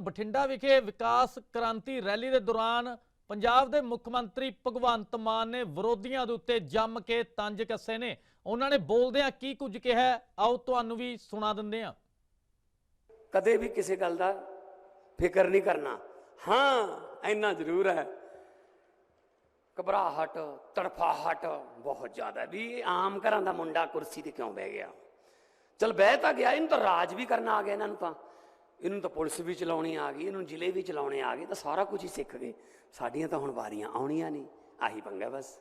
ਬਠਿੰਡਾ ਵਿਖੇ ਵਿਕਾਸ ਕ੍ਰਾਂਤੀ ਰੈਲੀ ਦੇ ਦੌਰਾਨ ਪੰਜਾਬ ਦੇ ਮੁੱਖ ਮੰਤਰੀ ਭਗਵੰਤ ਮਾਨ ਨੇ ਵਿਰੋਧੀਆਂ ਦੇ ਉੱਤੇ ਜੰਮ ਕੇ ਤੰਜ ਕੱਸੇ ਨੇ। ਉਹਨਾਂ ਨੇ ਬੋਲਦਿਆਂ ਕੀ ਕੁਝ ਕਿਹਾ ਆਓ ਤੁਹਾਨੂੰ ਵੀ ਸੁਣਾ ਦਿੰਦੇ ਹਾਂ। ਕਦੇ ਵੀ ਕਿਸੇ ਗੱਲ ਦਾ ਫਿਕਰ ਨਹੀਂ ਕਰਨਾ। ਹਾਂ, ਇੰਨਾ ਜ਼ਰੂਰ ਹੈ। ਘਬਰਾਹਟ, ਤੜਫਾਹਟ ਬਹੁਤ ਜ਼ਿਆਦਾ ਵੀ ਆਮ ਘਰਾਂ ਦਾ ਮੁੰਡਾ ਕੁਰਸੀ ਤੇ ਕਿਉਂ ਬਹਿ ਗਿਆ? ਚਲ ਬਹਿ ਤਾਂ ਗਿਆ, ਇਹਨੂੰ ਤਾਂ ਰਾਜ ਵੀ ਕਰਨਾ ਆ ਗਿਆ ਇਹਨਾਂ ਨੂੰ ਤਾਂ। ਇਹਨੂੰ ਤਾਂ ਪੁਲਿਸ ਵੀ ਚਲਾਉਣੀ ਆ ਗਈ, ਇਹਨੂੰ ਜ਼ਿਲ੍ਹੇ ਵੀ ਚਲਾਉਣੇ ਆ ਗਏ, ਤਾਂ ਸਾਰਾ ਕੁਝ ਹੀ ਸਿੱਖ ਗਏ। ਸਾਡੀਆਂ ਤਾਂ ਹੁਣ ਵਾਰੀਆਂ ਆਉਣੀਆਂ ਨਹੀਂ, ਆਹੀ ਪੰਗਾ ਬਸ।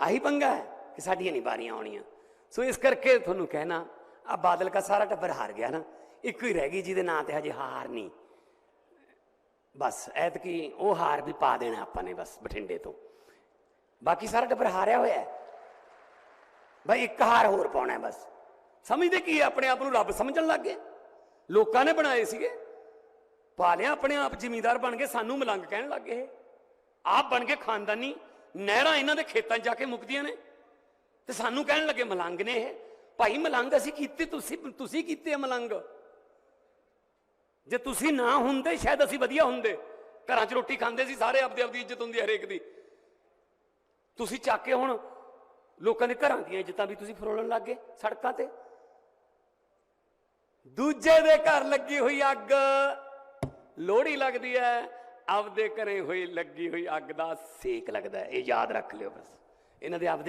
ਆਹੀ ਪੰਗਾ ਹੈ ਕਿ ਸਾਡੀਆਂ ਨਹੀਂ ਵਾਰੀਆਂ ਆਉਣੀਆਂ। ਸੋ ਇਸ ਕਰਕੇ ਤੁਹਾਨੂੰ ਕਹਿਣਾ ਆ ਬਾਦਲ ਦਾ ਸਾਰਾ ਟੱਬਰ ਹਾਰ ਗਿਆ ਨਾ, ਇੱਕੋ ਹੀ ਰਹਿ ਗਈ ਜਿਹਦੇ ਨਾਂ ਤੇ ਹਜੇ ਹਾਰ ਨਹੀਂ। ਬਸ, ਐਤਕੀ ਉਹ ਹਾਰ ਵੀ ਪਾ ਦੇਣਾ ਆਪਾਂ ਨੇ ਬਸ ਬਠਿੰਡੇ ਤੋਂ। ਬਾਕੀ ਸਾਰਾ ਟੱਬਰ ਹਾਰਿਆ ਹੋਇਆ ਹੈ। ਭਾਈ ਇੱਕ ਹਾਰ ਹੋਰ ਪਾਉਣਾ ਬਸ। ਸਮਝਦੇ ਕੀ ਆਪਣੇ ਆਪ ਨੂੰ? ਰੱਬ ਸਮਝਣ ਲੱਗ ਗਏ। ਲੋਕਾਂ ਨੇ ਬਣਾਏ ਸੀਗੇ। ਪਾ ਲਿਆ, ਆਪਣੇ ਆਪ ਜ਼ਿਮੀਂਦਾਰ ਬਣ ਕੇ ਸਾਨੂੰ ਮਲੰਗ ਕਹਿਣ ਲੱਗ ਗਏ। ਆਪ ਬਣ ਕੇ ਖਾਨਦਾਨੀ ਨਹਿਰਾਂ ਇਹਨਾਂ ਦੇ ਖੇਤਾਂ 'ਚ ਜਾ ਕੇ ਮੁੱਕਦੀਆਂ ਨੇ। ਤੇ ਸਾਨੂੰ ਕਹਿਣ ਲੱਗੇ, ਮਲੰਗ ਨੇ ਇਹ। ਭਾਈ, ਮਲੰਗ ਅਸੀਂ ਕੀਤੇ, ਤੁਸੀਂ ਤੁਸੀਂ ਕੀਤੇ ਆ ਮਲੰਗ। ਜੇ ਤੁਸੀਂ ਨਾ ਹੁੰਦੇ, ਸ਼ਾਇਦ ਅਸੀਂ ਵਧੀਆ ਹੁੰਦੇ। ਘਰਾਂ 'ਚ ਰੋਟੀ ਖਾਂਦੇ ਸੀ, ਸਾਰੇ ਆਪਦੀ ਆਪਦੀ ਇੱਜ਼ਤ ਹੁੰਦੀ ਹਰੇਕ ਦੀ। ਤੁਸੀਂ ਚੱਕ ਕੇ ਹੁਣ ਲੋਕਾਂ ਦੇ ਘਰਾਂ ਦੀਆਂ ਇੱਜ਼ਤਾਂ ਵੀ ਤੁਸੀਂ ਫਰੋਲਣ ਲੱਗ ਗਏ ਸੜਕਾਂ ਤੇ। ਦੂਜੇ ਦੇ ਘਰ ਲੱਗੀ ਹੋਈ ਅੱਗ। ਲੋਹੜੀ ਲੱਗਦੀ ਹੈ, ਆਪਦੇ ਘਰੇ ਹੋਈ ਲੱਗੀ ਹੋਈ ਅੱਗ ਦਾ ਸੇਕ ਲੱਗਦਾ ਹੈ। ਇਹ ਯਾਦ ਰੱਖ ਲਿਓ ਬਸ। ਇਹਨਾਂ ਦੇ ਆਪਦੇ